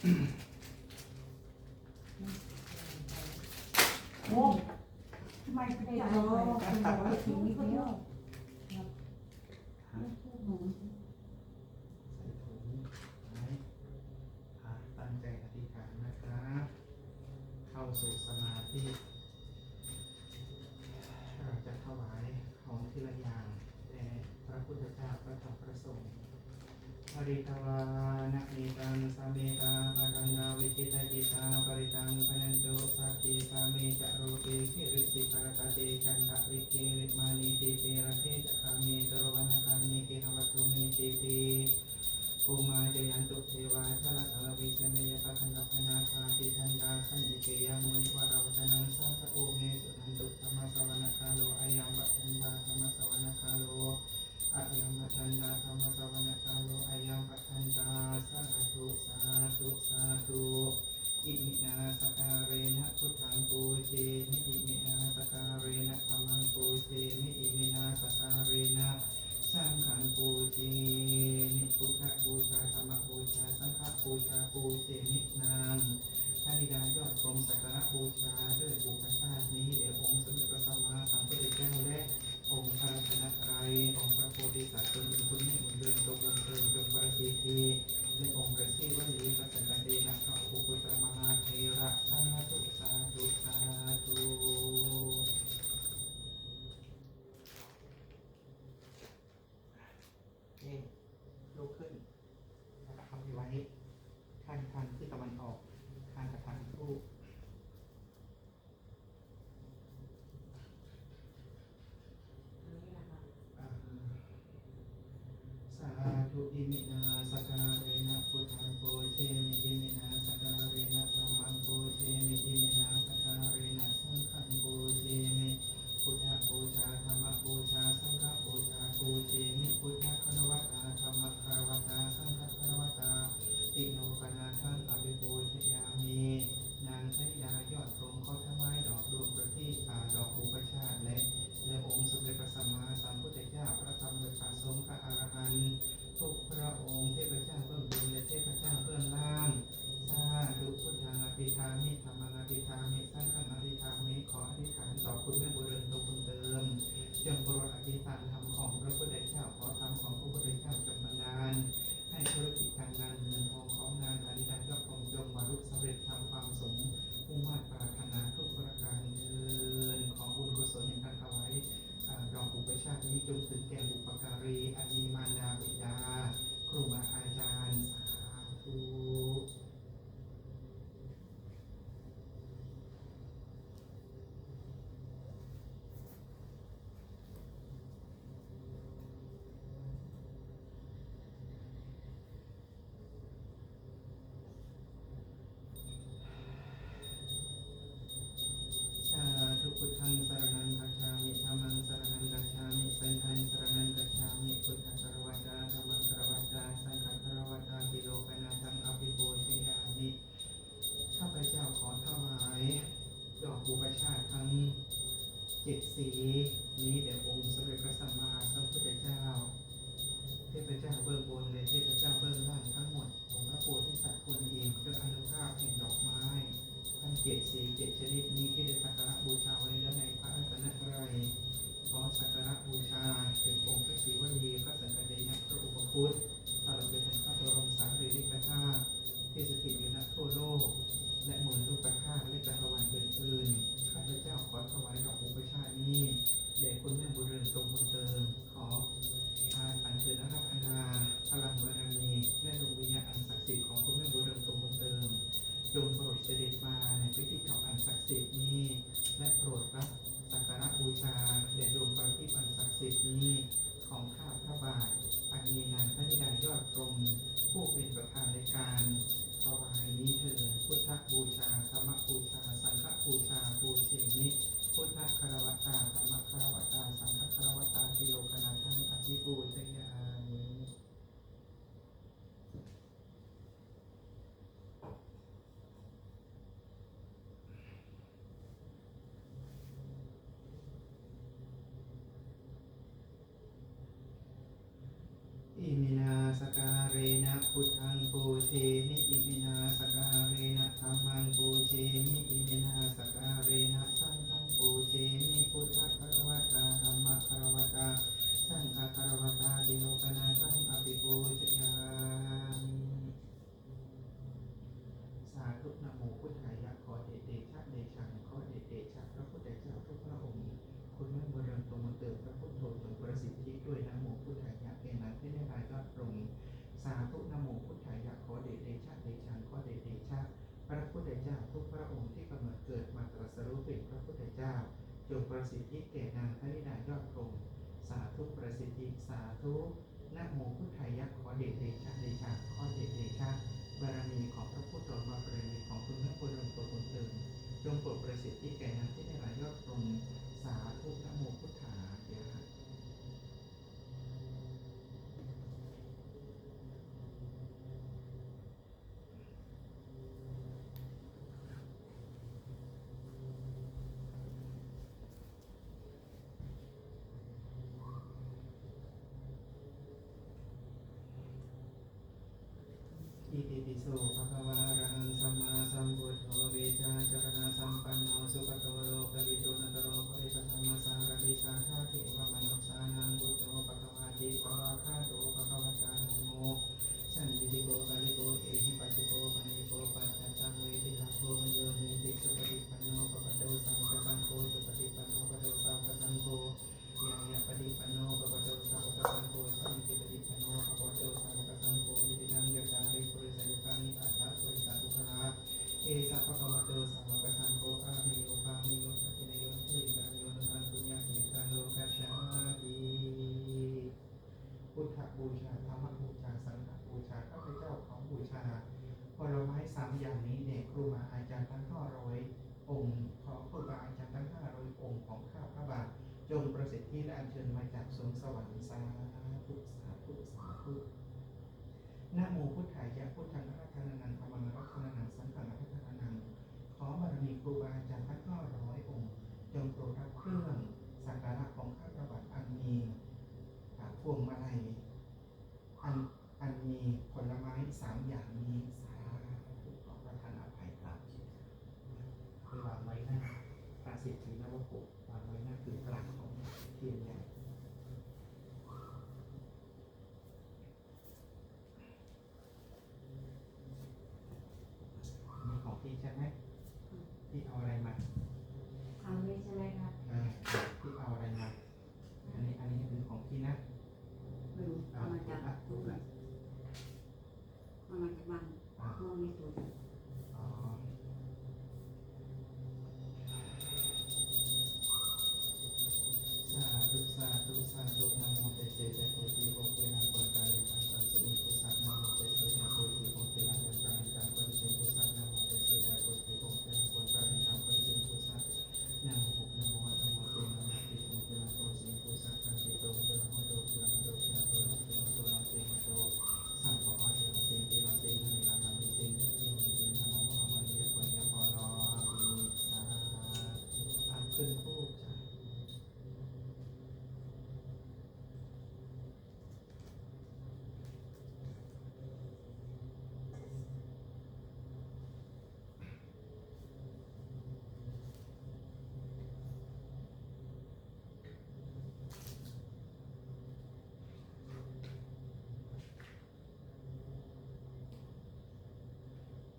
โอ้ไมไปจ่ายเลยตัดไปถึงนี่เดียวตั้งใจอธิษานนะครับ เข้าสู่สมาธิเราจะถวายของที่ละอย่างแด่พระพุทธเจ้าพระธรรมพระสงฆ์ परितवान एतां समेता पतङ्गा विकितजिता परितां पनन्तो सत्ये कामे च रूपे किरिसि परकते चण्डविके विद्मानि दीपे रथे च कामे दुर्वनकान्निके มิพุทธคารวตตาธรรมคารวัตตาสังฆคารวัตตา ติโนปนาทังปริปูชยามี นางชยายอดพรมเขาถวายดอกดวงประทีปดอกภูปชาติและและองค์สมเด็จพระสัมมาสัมพุทธเจ้าพระธรรมประสงฆ์พระอรหันต์ทุกพระองค์เทาธุนโมพุทธายะขอเดชเดชะเดชังขอเดชเดชะพระพุทธเจ้าทุกพระองค์ที่กำเนิดเกิดมาตรัสรู้เป็นพระพุทธเจ้าจงประสิทธิแก่นางพระนิดายอดคงสาธุประสิทธิสาธุนโมพุทธายะขอเดชเดชะเดชังขอเดชเดชะ So, บูชาธรรมบูชาสังฆบูชาพระเจ้าของบูชาพอเราไม้สามอย่างนี้เนี่ยครูบาอาจารย์ทั้งห้าร้อยองค์ขอครูบาอาจารย์ทั้งห้าร้อยองค์ของข้าพระบาทจงประสิทธิและอัญเชิญมาจากสวงสวรรค์สาธุสาธุสาธุนโมพุทธายะพุทธังรัตนนันทวังรัตนานันสังฆรัตนนังขอบารมีครูบาอาจารย์ทั้งห้าร้อยองค์ จงโปรด เศรษฐีนะว่าโกวางไว้หน้าคืองกลางของเทียนใหญ่